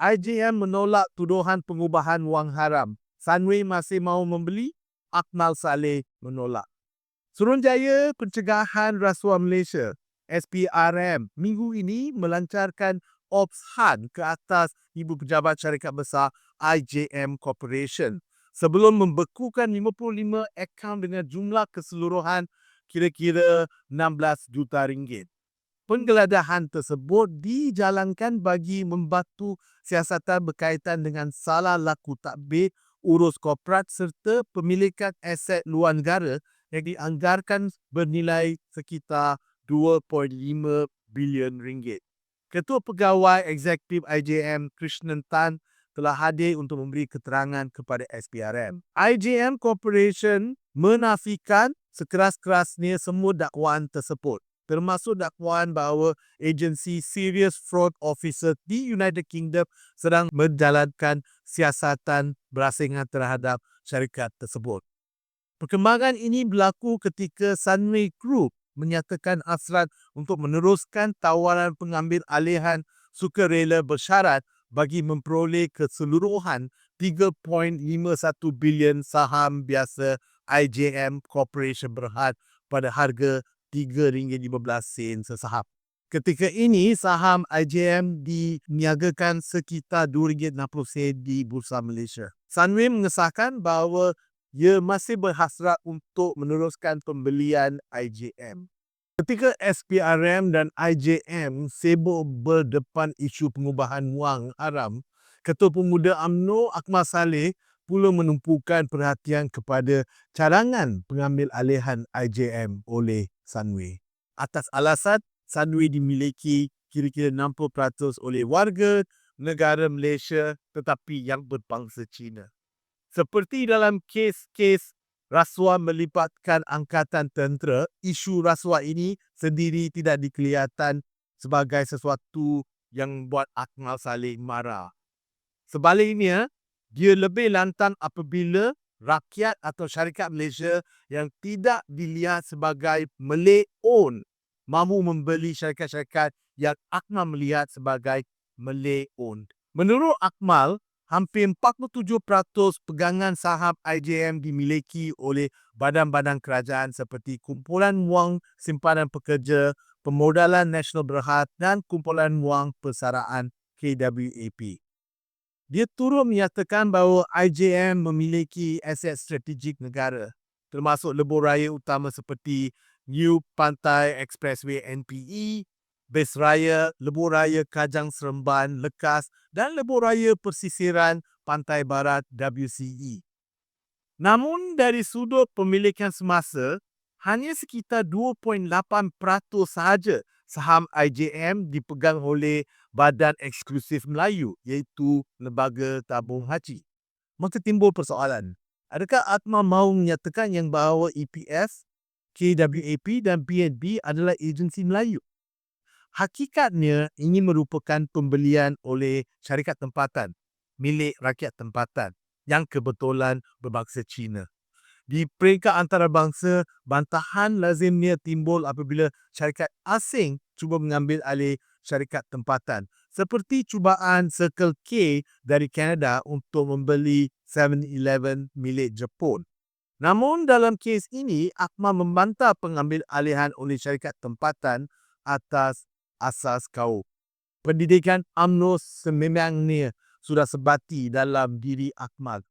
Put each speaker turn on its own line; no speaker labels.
IJM menolak tuduhan pengubahan wang haram. Sunway masih mahu membeli, Akmal Saleh menolak. Suruhanjaya Pencegahan Rasuah Malaysia SPRM minggu ini melancarkan Ops HAN ke atas ibu pejabat syarikat besar IJM Corporation sebelum membekukan 55 akaun dengan jumlah keseluruhan kira-kira 16 juta ringgit. Penggeledahan tersebut dijalankan bagi membantu siasatan berkaitan dengan salah laku takbir urus korporat serta pemilikan aset luar negara yang dianggarkan bernilai sekitar 2.5 bilion ringgit. Ketua Pegawai Eksekutif IJM Krishnan Tan telah hadir untuk memberi keterangan kepada SPRM. IJM Corporation menafikan sekeras-kerasnya semua dakwaan tersebut termasuk dakwaan bahawa agensi Serious Fraud Officer di United Kingdom sedang menjalankan siasatan berasingan terhadap syarikat tersebut. Perkembangan ini berlaku ketika Sunway Group menyatakan hasrat untuk meneruskan tawaran pengambil alihan sukarela bersyarat bagi memperoleh keseluruhan 3.51 bilion saham biasa IJM Corporation Berhad pada harga RM3.15 sesaham. Ketika ini, saham IJM diniagakan sekitar RM2.60 di Bursa Malaysia. Sunway mengesahkan bahawa ia masih berhasrat untuk meneruskan pembelian IJM. Ketika SPRM dan IJM sibuk berdepan isu pengubahan wang haram, Ketua Pemuda UMNO Akmal Saleh pula menumpukan perhatian kepada cadangan pengambil alihan IJM oleh Sunway. Atas alasan Sunway dimiliki kira-kira 60% oleh warga negara Malaysia tetapi yang berbangsa Cina. Seperti dalam kes-kes rasuah melibatkan angkatan tentera, isu rasuah ini sendiri tidak dikelihatan sebagai sesuatu yang buat Akmal Saleh marah. Sebaliknya, dia lebih lantang apabila rakyat atau syarikat Malaysia yang tidak dilihat sebagai Malay owned mahu membeli syarikat-syarikat yang Akmal melihat sebagai Malay owned. Menurut Akmal, hampir 47% pegangan saham IJM dimiliki oleh badan-badan kerajaan seperti Kumpulan Wang Simpanan Pekerja, Pemodalan Nasional Berhad dan Kumpulan Wang Persaraan KWAP. Dia turut menyatakan bahawa IJM memiliki aset strategik negara termasuk lebuh raya utama seperti New Pantai Expressway NPE, Base Raya, Lebuh Raya Kajang Seremban Lekas dan Lebuh Raya Persisiran Pantai Barat WCE. Namun dari sudut pemilikan semasa, hanya sekitar 2.8% sahaja saham IJM dipegang oleh Badan Eksklusif Melayu iaitu Lembaga Tabung Haji. Maka timbul persoalan, adakah Atma mahu menyatakan yang bahawa EPS, KWAP dan PNB adalah agensi Melayu? Hakikatnya ini merupakan pembelian oleh syarikat tempatan milik rakyat tempatan yang kebetulan berbangsa Cina. Di peringkat antarabangsa, bantahan lazimnya timbul apabila syarikat asing cuba mengambil alih syarikat tempatan. Seperti cubaan Circle K dari Kanada untuk membeli 7-Eleven milik Jepun. Namun dalam kes ini, Akmal membantah pengambil alihan oleh syarikat tempatan atas asas kaum. Pendidikan UMNO sememangnya sudah sebati dalam diri Akmal.